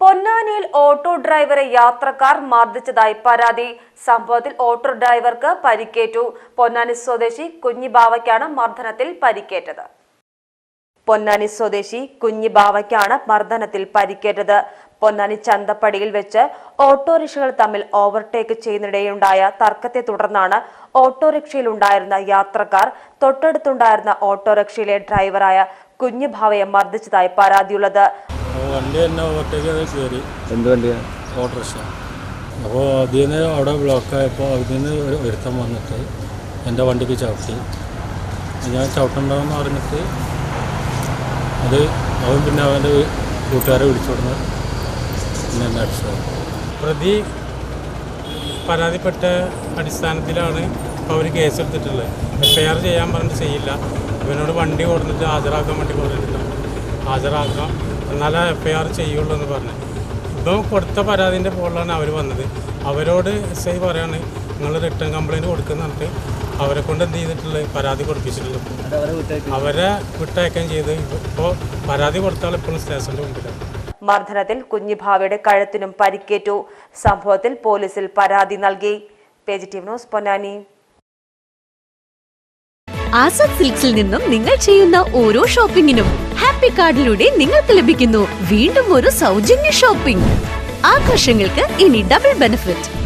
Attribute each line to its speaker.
Speaker 1: പൊന്നാനിയിൽ ഓട്ടോ ഡ്രൈവറെ യാത്രക്കാർ മർദ്ദിച്ചതായി പരാതി. സംഭവത്തിൽ ഓട്ടോ ഡ്രൈവർക്ക് പരിക്കേറ്റു. പൊന്നാനി സ്വദേശി കുഞ്ഞിബാവയ്ക്കാണ് മർദ്ദനത്തിൽ പരിക്കേറ്റത്. പൊന്നാനി സ്വദേശി കുഞ്ഞി ബാവയ്ക്കാണ് മർദ്ദനത്തിൽ പരിക്കേറ്റത്. പൊന്നാനി ചന്തപ്പടിയിൽ വെച്ച് ഓട്ടോറിക്ഷകൾ തമ്മിൽ ഓവർടേക്ക് ചെയ്യുന്നിടെയുണ്ടായ തർക്കത്തെ തുടർന്നാണ് ഓട്ടോറിക്ഷയിലുണ്ടായിരുന്ന യാത്രക്കാർ തൊട്ടടുത്തുണ്ടായിരുന്ന ഓട്ടോറിക്ഷയിലെ ഡ്രൈവറായ കുഞ്ഞു ഭാവയെ മർദ്ദിച്ചതായി പരാതിയുള്ളത്.
Speaker 2: അപ്പോൾ വണ്ടി തന്നെ ഓവർടേക്ക് ചെയ്ത് കയറി.
Speaker 3: എന്ത് വണ്ടിയാ?
Speaker 2: ഓട്ടോറിക്ഷ. അപ്പോൾ അതിൽ നിന്ന് അവിടെ ബ്ലോക്കായപ്പോൾ അതിൽ നിന്ന് ഒരു ഒരുത്തം വന്നിട്ട് എന്റെ വണ്ടിക്ക് ചവിട്ടി. ഞാൻ ചവിട്ടുണ്ടാവെന്ന് പറഞ്ഞിട്ട് അത് അവൻ പിന്നെ അവന്റെ കൂട്ടുകാരെ വിളിച്ചോടുന്ന പിന്നെ അടിച്ചത്
Speaker 4: പ്രതി പരാതിപ്പെട്ട അടിസ്ഥാനത്തിലാണ് ഇപ്പോൾ അവർ കേസെടുത്തിട്ടുള്ളത് എഫ് ഐ ആർ ചെയ്യാൻ പറഞ്ഞിട്ട് ചെയ്യില്ല. ഇവനോട് വണ്ടി കൊടുത്തിട്ട് ഹാജരാക്കാൻ വേണ്ടി പറഞ്ഞിട്ടുണ്ട്. ഹാജരാക്കാം. എന്നാലേ എഫ് ഐ ആർ ചെയ്യുള്ളൂ എന്ന് പറഞ്ഞു. ഇപ്പം കൊടുത്ത പരാതിന്റെ മുകളിലാണ് അവർ വന്നത്. അവരോട് എസ് ഐ പറയാണ് നിങ്ങൾ റിട്ടേൺ കംപ്ലയിന്റ് കൊടുക്കുന്നിട്ട് അവരെ കൊണ്ട് എന്ത് ചെയ്തിട്ടുള്ളത്? പരാതി കൊടുപ്പിച്ചിട്ടുള്ളത്. അവരെ വിട്ടയക്കാൻ ചെയ്ത്. ഇപ്പോൾ പരാതി കൊടുത്താൽ ഇപ്പോഴും സ്റ്റേഷന്റെ മുമ്പിലാണ്
Speaker 1: മർദ്ദനത്തിൽ കുഞ്ഞിഭാവയുടെ കഴുത്തിനും പരിക്കേറ്റു. സംഭവത്തിൽ പോലീസിൽ പരാതി നൽകി. Page T news Ponnani.
Speaker 5: Azad സിൽക്സിൽ നിന്നും നിങ്ങൾ ചെയ്യുന്ന ഓരോ ഷോപ്പിംഗിനും ഹാപ്പി കാർഡിലൂടെ നിങ്ങൾക്ക് ലഭിക്കുന്നു. വീണ്ടും ഒരു സൗജന്യ ഷോപ്പിംഗ്. ആഘോഷങ്ങൾക്ക് ഇനി double benefit.